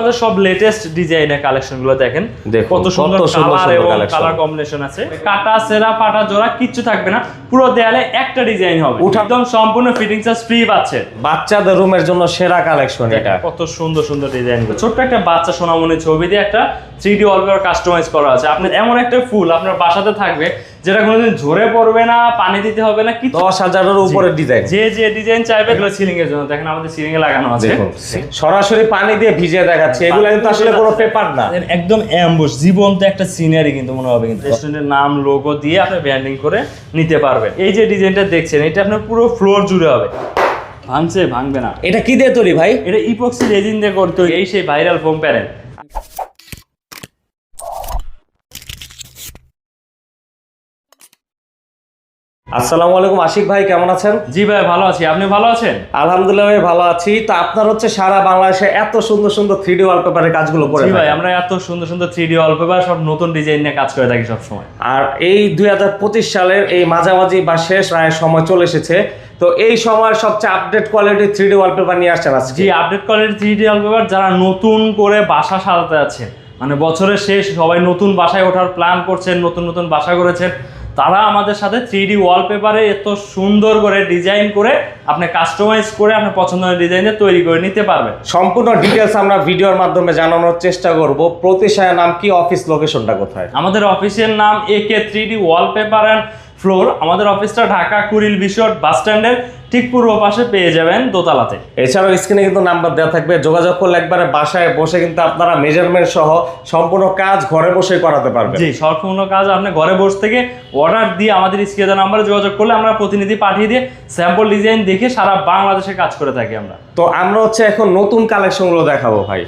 আমাদের সব লেটেস্ট ডিজাইনের কালেকশনগুলো দেখেন। কত সুন্দর কালার এবং কালার কম্বিনেশন আছে। কাটা সেরা পাটা জোড়া কিচ্ছু থাকবে না। পুরো দেয়ালে একটা ডিজাইন হবে। একদম সম্পূর্ণ ফিটিং চার্জ ফ্রি পাচ্ছে। বাচ্চাদের রুমের জন্য সেরা কালেকশন এটা। কত সুন্দর সুন্দর ডিজাইন ছোট্ট একটা বাচ্চা সোনামণি ছবি দিয়ে একটা থ্রি ডি ওয়ালপেপার কাস্টমাইজ করা আছে। আপনি এমন একটা ফুল আপনার বাসাতে থাকবে যেটা কোনোদিন ঝরে পড়বে না পানি দিতে হবে না কিছু দশ হাজারের উপরে ডিজাইন যে যে ডিজাইন চাইবে এগুলো সিলিং এর জন্য। দেখেন আমাদের সিলিং এ লাগানো আছে। সরাসরি পানি দিয়ে ভিজিয়ে দেখাচ্ছে। এগুলো কিন্তু আসলে কোনো পেপার না। একদম অ্যাম্বুশ জীবন্ত একটা সিনারি কিন্তু মনে হবে কিন্তু। রেস্টুরেন্টের নাম লোগো দিয়ে আপনি ব্র্যান্ডিং করে নিতে পারবেন। এই যে ডিজাইনটা দেখছেন এটা আপনার পুরো ফ্লোর জুড়ে হবে। ভাঙছে ভাঙবে না। এটা কি দিয়ে তৈরি ভাই? এটা ইপক্সি রেজিন দিয়ে করতে এই সেই ভাইরাল ফোম প্যারেন্ট আসসালামু আলাইকুম আশিক ভাই কেমন আছেন? জি ভাই ভালো আছি। আপনি ভালো আছেন? আলহামদুলিল্লাহ ভাই ভালো আছি। তো আপনার হচ্ছে সারা বাংলাদেশে এত সুন্দর সুন্দর থ্রি ডি ওয়ালপেপারের কাজগুলো করে জি ভাই আমরা এত সুন্দর সুন্দর থ্রি ডি ওয়ালপেপার সব নতুন ডিজাইন নিয়ে কাজ করে থাকি সব সময় আর এই দুই হাজার পঁচিশ সালের এই মাঝামাঝি বা শেষ রায়ের সময় চলে এসেছে। তো এই সময়ের সবচেয়ে আপডেট কোয়ালিটির থ্রি ডি ওয়ালপেপার নিয়ে আসছেন আজকে। জি update quality three D wallpaper যারা নতুন করে বাসা সাজাতে আছে মানে বছরের শেষ সবাই নতুন বাসায় ওঠার প্ল্যান করছেন নতুন নতুন বাসা করেছেন তারা আমাদের সাথে থ্রি ডি ওয়ালপেপারে এত সুন্দর করে ডিজাইন করে আপনি কাস্টমাইজ করে আপনার পছন্দের ডিজাইনে তৈরি করে নিতে পারবেন। সম্পূর্ণ ডিটেলস আমরা ভিডিওর মাধ্যমে জানানোর চেষ্টা করব। প্রতিষ্ঠানের নাম কি অফিস লোকেশনটা কোথায়? আমাদের অফিসের নাম A K three D wallpaper and floor আমাদের অফিসটা ঢাকা কুড়িল বিশট বাস স্ট্যান্ডের ঠিক পূর্ব পাশে পেয়ে যাবেন দোতলাতে। এছাড়াও স্ক্রিনে কিন্তু নাম্বার দেওয়া থাকবে। যোগাযোগ করলে একবারে বাসায় বসে কিন্তু আপনারা মেজারমেন্ট সহ সম্পূর্ণ কাজ ঘরে বসে করাতে পারবেন। জি সম্পূর্ণ কাজ আপনি ঘরে বসে থেকে অর্ডার দিয়ে আমাদের স্ক্রিনে নাম্বারে যোগাযোগ করলে আমরা প্রতিনিধি পাঠিয়ে দিয়ে স্যাম্পল ডিজাইন দেখে সারা বাংলাদেশে কাজ করে থাকি আমরা। তো আমরা হচ্ছে এখন নতুন কালেকশনগুলো দেখাবো ভাই।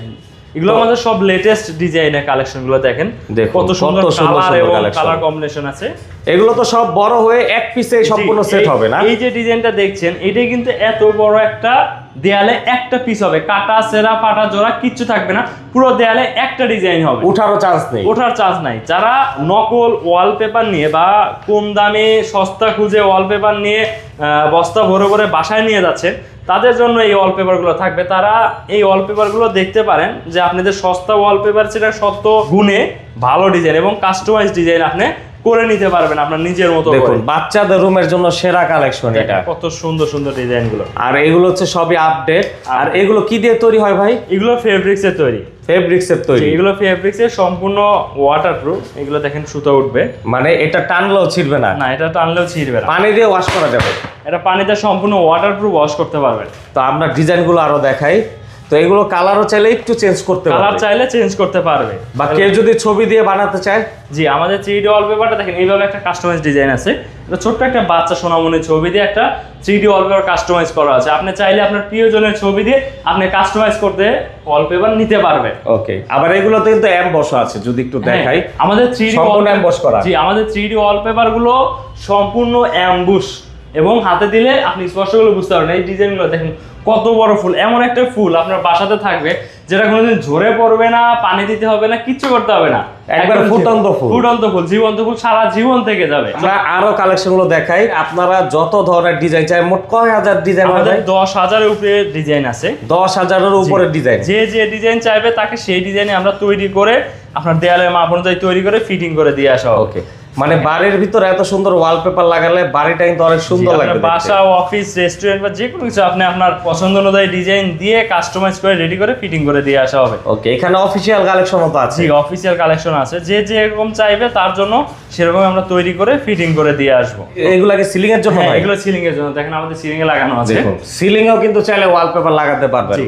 এগুলো আমাদের সব লেটেস্ট ডিজাইনের কালেকশনগুলো দেখেন। কত সুন্দর সুন্দর কালার এবং কালার কম্বিনেশন আছে। এগুলো তো সব বড় হয়ে এক পিসে সম্পূর্ণ সেট হবে না? এই যে ডিজাইনটা দেখছেন এটাই কিন্তু এত বড় একটা দেয়ালে একটা পিস হবে। কাটা সেরা পাটা জোড়া কিচ্ছু থাকবে না। পুরো দেয়ালে একটা ডিজাইন হবে। উঠারও চান্স নেই। ওঠার চান্স নাই। যারা নকল ওয়ালপেপার নিয়ে বা কম দামে সস্তা খুঁজে ওয়ালপেপার নিয়ে আহ, বস্তা ভরে ভরে বাসায় নিয়ে যাচ্ছেন তাদের জন্য এই ওয়ালপেপারগুলো থাকবে। তারা এই ওয়ালপেপারগুলো দেখতে পারেন যে আপনাদের সস্তা ওয়ালপেপার সেটা সত্য গুণে ভালো ডিজাইন এবং কাস্টমাইজ ডিজাইন আপনি করে নিতে পারবেন আপনার নিজের মতো দেখুন বাচ্চাদের রুমের জন্য সেরা কালেকশন এটা। কত সুন্দর সুন্দর ডিজাইনগুলো। আর এগুলো হচ্ছে সবই আপডেট আর এগুলো কি দিয়ে তৈরি হয় ভাই? এগুলো ফেব্রিক্স এর তৈরি। ফেব্রিক্সের তৈরি। এগুলো ফেব্রিক্স এর সম্পূর্ণ ওয়াটারপ্রুফ এগুলো দেখেন সুতো উঠবে। মানে এটা টানলেও ছিড়বে না। না এটা টানলেও ছিঁড়বে না। পানি দিয়ে ওয়াশ করা যাবে। এটা পানিতে সম্পূর্ণ ওয়াটারপ্রুফ ওয়াশ করতে পারবেন। তো আমরা ডিজাইনগুলো আরও দেখাই। তো এগুলো কালারও চাইলে একটু চেঞ্জ করতে কালার পারবে। চাইলে চেঞ্জ করতে পারবে। বা কেউ যদি ছবি দিয়ে বানাতে চায়? জি আমাদের থ্রি ডি ওয়ালপেপারটা দেখেন এইভাবে একটা কাস্টমাইজ ডিজাইন আছে। এটা ছোট্ট একটা বাচ্চা সোনামণি ছবি দিয়ে একটা থ্রি ডি ওয়ালপেপার কাস্টমাইজ করা আছে। আপনি চাইলে আপনার প্রিয়জনের ছবি দিয়ে আপনি কাস্টমাইজ করতে ওয়ালপেপার নিতে পারবেন। ওকে আবার এগুলোতে কিন্তু এম বসা আছে যদি একটু দেখাই। হ্যাঁ, আমাদের থ্রি ডি সম্পূর্ণ ambush করা। জি আমাদের থ্রি ডি ওয়ালপেপারগুলো সম্পূর্ণ অ্যাম্বুশ এবং হাতে দিলে আপনি স্পষ্টগুলো বুঝতে পারবেন। এই ডিজাইনগুলো দেখেন কত বড় ফুল? এমন একটা ফুল আপনার বাসাতে থাকবে যেটা কোনোদিন ঝরে পড়বে না পানি দিতে হবে না কিচ্ছু করতে হবে না। একবার ফুটন্ত ফুল। ফুটন্ত ফুল জীবন্ত ফুল সারা জীবন থেকে যাবে। আমরা আরও কালেকশনগুলো দেখাই। আপনারা যত ধরনের ডিজাইন চাই মোট কয় হাজার ডিজাইন আমাদের দশ হাজারের উপরে ডিজাইন আছে। দশ হাজারের উপরে ডিজাইন যে যে ডিজাইন চাইবে তাকে সেই ডিজাইনে আমরা তৈরি করে আপনার দেয়ালের মাপ অনুযায়ী তৈরি করে ফিটিং করে দিয়ে আসা ওকে মানে বাড়ির ভিতরে এত সুন্দর ওয়ালপেপার লাগালে বাড়িটা কিন্তু অনেক সুন্দর লাগবে বাসা অফিস রেস্টুরেন্ট বা যে কোনো কিছু আপনি আপনার পছন্দ অনুযায়ী ডিজাইন দিয়ে কাস্টমাইজ করে রেডি করে ফিটিং করে দিয়ে আসা হবে। ওকে এখানে অফিসিয়াল কালেকশন তো আছে। জি অফিসিয়াল কালেকশন আছে। যে যেরকম চাইবে তার জন্য সেরকম আমরা তৈরি করে ফিটিং করে দিয়ে আসব। এগুলাকে সিলিং এর জন্য হ্যাঁ? এগুলো সিলিং এর জন্য। দেখেন আমাদের সিলিং এ লাগানো আছে। সিলিং এও কিন্তু চাইলে ওয়ালপেপার লাগাতে পারবেন।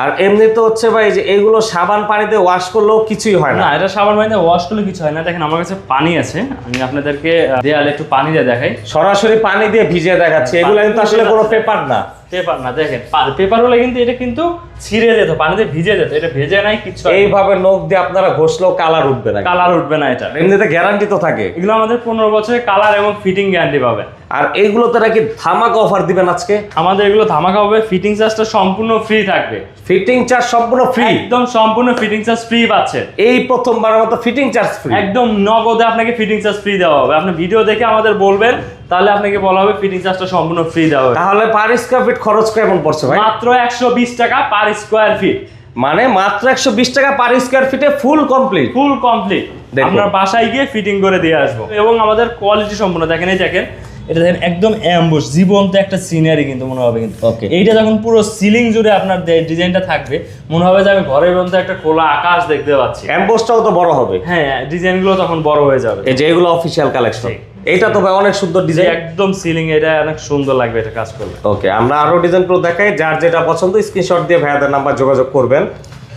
আর এমনি তো হচ্ছে ভাই যে এগুলো সাবান পানিতে ওয়াশ করলেও কিছুই হয় না। এটা সাবান পানিতে ওয়াশ করলে কিছু হয় না। দেখেন আমার কাছে পানি আছে। আমি আপনাদেরকে দেয়ালে একটু পানি দিয়ে দেখাই। সরাসরি পানি দিয়ে ভিজিয়ে দেখাচ্ছি। এগুলো কিন্তু আসলে কোনো পেপার না। পেপার না দেখেন পেপার হলে কিন্তু এটা কিন্তু ছিঁড়ে যেত পানিতে ভিজে যেত এটা ভেজে নাই কিছু এইভাবে নখ দিয়ে আপনারা ঘষলেও কালার উঠবে না। কালার উঠবে না এটা। এমনিতে গ্যারান্টি তো থাকে। এগুলো আমাদের পনেরো বছরের কালার এবং ফিটিং গ্যারান্টি পাবেন আর এইগুলোতে নাকি ধামাকা অফার দিবেন আজকে? আমাদের এগুলো ধামাকা হবে ফিটিং চার্জটা সম্পূর্ণ ফ্রি থাকবে। ফিটিং চার্জ সম্পূর্ণ ফ্রি একদম সম্পূর্ণ ফিটিং চার্জ ফ্রি পাচ্ছেন। এই প্রথমবারের মতো ফিটিং চার্জ ফ্রি একদম নগদে আপনাকে ফিটিং চার্জ ফ্রি দেওয়া হবে। আপনি ভিডিও দেখে আমাদের বলবেন তাহলে আপনাকে বলা হবে ফিটিং চার্জটা সম্পূর্ণ ফ্রি দেওয়া হবে তাহলে পার স্কোয়ার ফিট খরচ কেমন পড়ছে ভাই? মাত্র একশো বিশ টাকা পার স্কোয়ার ফিট মানে মাত্র একশো বিশ টাকা পার স্কোয়ার ফিটে ফুল কমপ্লিট ফুল কমপ্লিট। আপনার বাসায় গিয়ে ফিটিং করে দিয়ে আসব। এবং আমাদের কোয়ালিটি সম্পূর্ণ। দেখেন এই দেখেন এটা দেখেন একদম অ্যাম্বুশ জীবন্ত একটা সিনারি কিন্তু মনে হবে কিন্তু। ওকে এইটা যখন পুরো সিলিং জুড়ে আপনার ডিজাইনটা থাকবে মনে হবে যে আমি ঘরের মধ্যে একটা খোলা আকাশ দেখতে পাচ্ছি। অ্যাম্বোসটাও তো বড় হবে। হ্যাঁ ডিজাইনগুলো তখন বড় হয়ে যাবে। এই যে এগুলো অফিসিয়াল কালেকশন এইটা তো ভাই অনেক সুন্দর ডিজাইন একদম সিলিং এটা অনেক সুন্দর লাগবে এটা কাজ করলে। ওকে আমরা আরও ডিজাইনগুলো দেখাই। যার যেটা পছন্দ স্ক্রিনশট দিয়ে ভাইয়াদের নাম্বার যোগাযোগ করবেন।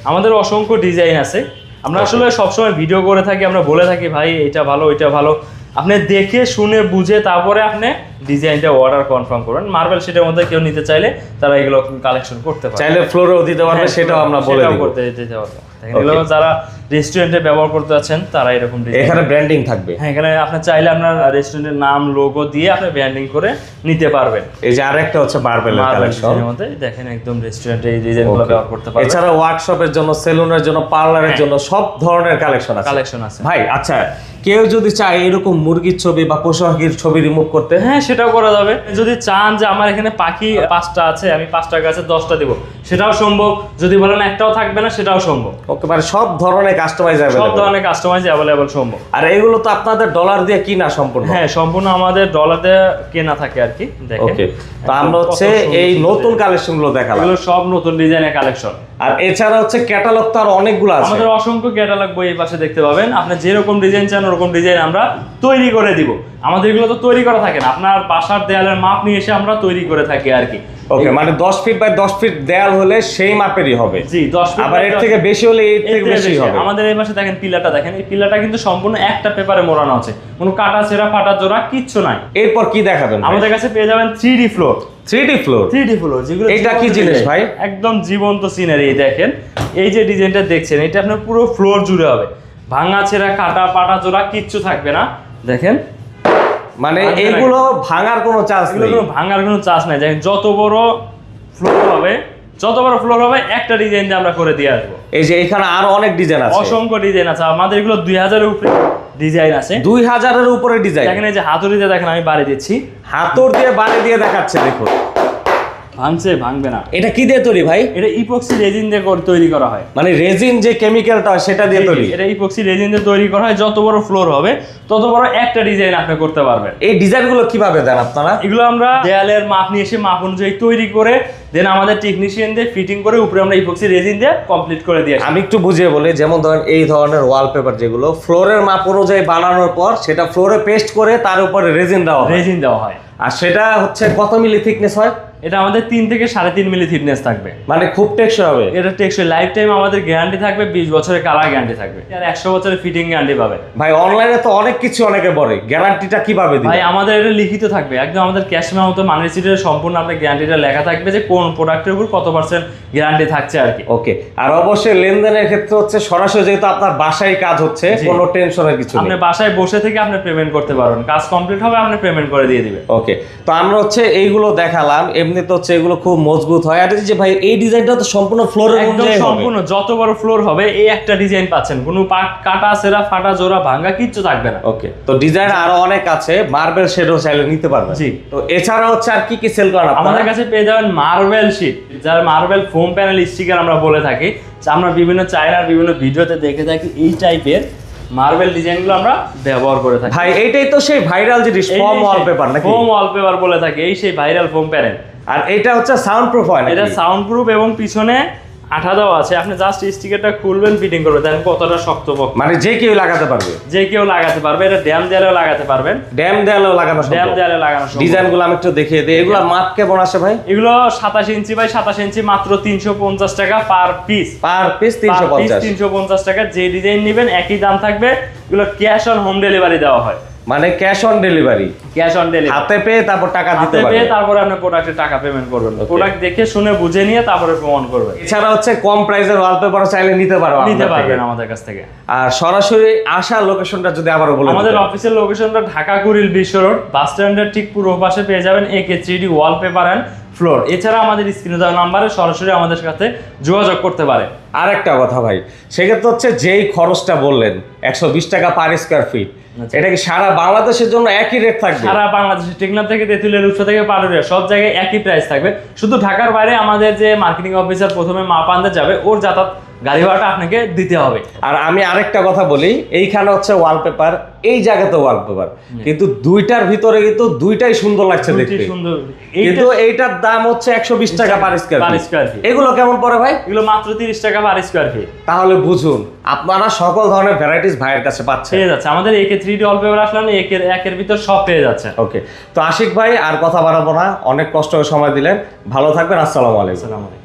আমাদের অসংখ্য ডিজাইন আছে। আমরা আসলে সবসময় ভিডিও করে থাকি আমরা বলে থাকি ভাই এটা ভালো এটা ভালো। আপনি দেখে শুনে বুঝে তারপরে আপনি ডিজাইনটা অর্ডার কনফার্ম করবেন। মার্বেল সেটার মধ্যে কেউ নিতে চাইলে তারা এগুলো কালেকশন করতে পারে। চাইলে ফ্লোরেও দিতে পারবে হ্যাঁ, সেটাও আমরা বলে করতে দিতে পারবে যারা রেস্টুরেন্টে ব্যবহার করতে যাচ্ছেন তারা এরকম ডিজাইন এখানে ব্র্যান্ডিং থাকবে। হ্যাঁ এখানে আপনি চাইলে আপনার রেস্টুরেন্টের নাম লোগো দিয়ে আপনি ব্র্যান্ডিং করে নিতে পারবেন। এই যে আরেকটা হচ্ছে মার্বেল কালেকশন ডিজাইনের মধ্যে দেখেন একদম রেস্টুরেন্টে এই ডিজাইনগুলো ব্যবহার করতে পারবেন। এছাড়া ওয়ার্কশপের জন্য সেলুনের জন্য পার্লারের হ্যাঁ। জন্য সব ধরনের কালেকশন আছে। কালেকশন আছে। ভাই আচ্ছা কেউ যদি চায় এরকম মুরগির ছবি বা পশু পাখির ছবি রিমুভ করতে? হ্যাঁ সেটাও করা যাবে। যদি চান যে আমার এখানে পাখি পাঁচটা আছে আমি পাঁচটা গাছে দশটা দিব সেটাও সম্ভব। যদি বলেন একটাও থাকবে না সেটাও সম্ভব। ওকে মানে সব ধরনের কাস্টমাইজ সব ধরনের কাস্টমাইজ অ্যাভেলেবল সম্ভব। আর এগুলো তো আপনাদের ডলার দিয়ে কিনা সম্পূর্ণ? হ্যাঁ সম্পূর্ণ আমাদের ডলারে কেনা থাকে আর কি দেখেন। তো আমরা হচ্ছে এই নতুন design। কালেকশন দেখালাম। এগুলো সব নতুন ডিজাইনের কালেকশন আর এছাড়া হচ্ছে ক্যাটালগ তো আর অনেকগুলো আছে। আমাদের অসংখ্য ক্যাটালগ বই এই পাশে দেখতে পাবেন। আপনি যেরকম ডিজাইন চান ওরকম ডিজাইন আমরা তৈরি করে দিব। আমাদের এগুলো তো তৈরি করা থাকে না। আপনার বাসার দেয়ালের মাপ নিয়ে এসে আমরা তৈরি করে থাকি আর কি। ওকে মানে দশ ফিট বাই দশ ফিট দেয়াল হলে সেই মাপেরই হবে। জি দশ ফিট আবার এর থেকে বেশি হলে এর থেকে বেশি। হবে। আমাদের এই পাশে দেখেন পিলারটা দেখেন। এই পিলারটা কিন্তু সম্পূর্ণ একটা পেপারে মোড়ানো আছে। কোনো কাটা ছেঁড়া ফাটা জোড়া কিচ্ছু নাই। এরপর কি দেখাবেন আমাদের কাছে পেয়ে যাবেন three D floor three D floor three D floor যেগুলো এটা কি জিনিস ভাই? একদম জীবন্ত সিনারি দেখেন। এই যে ডিজাইনটা দেখছেন এটা আপনার পুরো ফ্লোর জুড়ে হবে। ভাঙা ছেঁড়া কাটা পাটা জোড়া কিচ্ছু থাকবে না। দেখেন মানে এইগুলো ভাঙার কোনো চান্স নেই। এগুলো ভাঙার কোনো চান্স নাই। দেখেন যত বড় ফ্লোর হবে যত বড় ফ্লোর হবে একটা ডিজাইন দিয়ে আমরা করে দিয়ে আসব। এই যে এখানে আরও অনেক ডিজাইন আছে। অসংখ্য ডিজাইন আছে। আমাদের এগুলো দুই হাজারের উপরে ডিজাইন আছে। দুই হাজারের উপরে ডিজাইন এখানে এই যে দিয়ে দেখেন আমি বাড়ি দিচ্ছি। হাতর দিয়ে বাড়ি দিয়ে দেখাচ্ছে দেখুন। ভাঙছে ভাঙবে না। এটা কি দিয়ে তৈরি ভাই? এটা ইপক্সি রেজিন দিয়ে করে তৈরি করা হয়। মানে রেজিন যে কেমিক্যালটা সেটা দিয়ে তৈরি? এটা ইপক্সি রেজিন দিয়ে তৈরি করা হয় যত বড় ফ্লোর হবে তত বড় একটা ডিজাইন আপনি করতে পারবেন। এই ডিজাইনগুলো কীভাবে দেন আপনারা? এগুলো আমরা দেয়ালের মাপ নিয়ে এসে মাপ অনুযায়ী তৈরি করে দেন আমাদের টেকনিশিয়ান দিয়ে ফিটিং করে উপরে আমরা ইপক্সি রেজিন দিয়ে কমপ্লিট করে দিয়ে আমি একটু বুঝিয়ে বলি যেমন ধরেন এই ধরনের ওয়ালপেপার যেগুলো ফ্লোরের মাপ অনুযায়ী বানানোর পর সেটা ফ্লোরে পেস্ট করে তার উপরে রেজিন দেওয়া হয়। রেজিন দেওয়া হয়। আর সেটা হচ্ছে কত মিলি থিকনেস হয়? এটা আমাদের তিন থেকে সাড়ে তিন মিলি থিকনেস থাকবে। মানে খুব টেকসই হবে। এটা টেকসই। লাইফ টাইম আমাদের গ্যারান্টি থাকবে বিশ বছরের কালার গ্যারান্টি থাকবে। আর একশো বছরের ফিটিং গ্যারান্টি পাবে। ভাই অনলাইনে তো অনেক কিছু অনেকে বলে গ্যারান্টিটা কীভাবে দিবে? ভাই আমাদের এটা লিখিত থাকবে। একদম আমাদের ক্যাশ মেমোতে মানি সিটের সম্পূর্ণ আপনার গ্যারান্টিটা লেখা থাকবে যে কোন প্রোডাক্টের উপর কত পার্সেন্ট গ্যারান্টি থাকছে আর কি। ওকে আর অবশ্যই লেনদেনের ক্ষেত্রে হচ্ছে সরাসরি যেহেতু আপনার বাসায় কাজ হচ্ছে। কোনো টেনশনের কিছু আপনি বাসায় বসে থেকে আপনি পেমেন্ট করতে পারবেন। কাজ কমপ্লিট হবে আপনি পেমেন্ট করে দিয়ে দিবে ওকে তো আমরা হচ্ছে এইগুলো দেখালাম। এমনি তো হচ্ছে এগুলো খুব মজবুত হয়। আর এই যে ভাই এই ডিজাইনটা তো সম্পূর্ণ ফ্লোরের একদম সম্পূর্ণ যত বড় ফ্লোর হবে এই একটা ডিজাইন পাচ্ছেন। কোনো কাটা সেরা ফাটা জোড়া ভাঙা কিচ্ছু থাকবে না। ওকে তো ডিজাইন আরও অনেক আছে মার্বেল শেডও চাইলে নিতে পারবেন। জি। তো এছাড়া হচ্ছে আর কি কি সেল করেন আমাদের কাছে পেয়ে যাবেন মার্বেল শীট যার মার্বেল ফোম প্যানেল স্টিকার আমরা বলে থাকি। যা আমরা বিভিন্ন চায়নার বিভিন্ন ভিডিওতে দেখে থাকি এই টাইপের মার্বেল ডিজাইনগুলো আমরা ব্যবহার করে থাকি। ভাই এইটাই তো সেই ভাইরাল জিনিস ফর্ম ওয়ালপেপার নাকি? ফোম ওয়ালপেপার বলে থাকি এই সেই ভাইরাল ফোম প্যানেল আর এটা হচ্ছে সাউন্ড প্রুফ হয় এটা সাউন্ড প্রুফ এবং পিছনে আঠা দেওয়া আছে। আপনি জাস্ট স্টিকারটা খুলবেন ফিটিং করবেন। দেখেন কতটা শক্ত মানে যে কেউ লাগাতে পারবে। যে কেউ লাগাতে পারবে। এটা ড্যাম দেয়ালেও লাগাতে পারবেন। ড্যাম দেয়ালেও লাগানো ড্যাম দেয়ালে লাগানো সম্ভব। ডিজাইনগুলো আমি একটু দেখিয়ে দিই। এগুলো মাপ কেমন আসে ভাই? এগুলো সাতাশ ইঞ্চি বাই সাতাশ ইঞ্চি মাত্র তিনশো পঞ্চাশ টাকা পার পিস পার পিস তিনশো পঞ্চাশ। তিনশো পঞ্চাশ টাকা। যে ডিজাইন নেবেন একই দাম থাকবে। এগুলো ক্যাশ অন হোম ডেলিভারি দেওয়া হয়। মানে cash on delivery cash on delivery হাতে পেয়ে তারপর টাকা দিতে হাতে পারবে। পেয়ে তারপরে আপনি প্রোডাক্টে টাকা পেমেন্ট করবেন. প্রোডাক্ট দেখে শুনে বুঝে নিয়ে তারপরে প্রমাণ করবেন। এছাড়া হচ্ছে কম প্রাইসের ওয়ালপেপার চাইলে নিতে পারো নিতে পারবেন আমাদের কাছ থেকে। আর সরাসরি আসা লোকেশনটা যদি আবারো বলেন আমাদের। অফিসের লোকেশনটা ঢাকা কুড়িল বিশ্ব রোড বাস স্ট্যান্ডের ঠিক পূর্ব পাশে পেয়ে যাবেন A K three D wallpaper and floor. এছাড়া আমাদের স্ক্রিনে দেওয়া নাম্বারে সরাসরি আমাদের সাথে যোগাযোগ করতে পারে। আর একটা কথা ভাই সেক্ষেত্রে হচ্ছে যেই খরচটা বললেন একশো বিশ টাকা পার স্কোয়ার ফিট। এটা কি সারা বাংলাদেশের জন্য একই রেট থাকবে? সারা বাংলাদেশে টেকনাফ থেকে তেঁতুলের উৎস থেকে পাটুরিয়া সব জায়গায় একই প্রাইস থাকবে। শুধু ঢাকার বাইরে আমাদের যে মার্কেটিং অফিসার প্রথমে মাপ আনতে যাবে ওর যাতায়াত গাড়ি ভাড়াটা আপনাকে দিতে হবে। আর আমি আরেকটা কথা বলি এইখানে হচ্ছে ওয়ালপেপার এই জায়গাতে ওয়ালপেপার কিন্তু দুইটার ভিতরে কিন্তু দুইটাই সুন্দর লাগছে দেখতে। সুন্দর। কিন্তু এইটার দাম হচ্ছে একশো বিশ টাকা পার স্কোয়ার feet। এগুলো কেমন পড়ে ভাই? এগুলো মাত্র তিরিশ টাকা পার স্কোয়ার ফিট তাহলে বুঝুন আপনারা সকল ধরনের ভ্যারাইটিস ভাইয়ের কাছে পাচ্ছেন। পেয়ে যাচ্ছে। আমাদের একে থ্রি ডি অল্পেপার আসলে একের একের ভিতর সব পেয়ে যাচ্ছে। ওকে তো আশিক ভাই আর কথা বাড়াবো না। অনেক কষ্ট করে সময় দিলেন। ভালো থাকবেন আসসালামু আলাইকুম। আসসালামু আলাইকুম।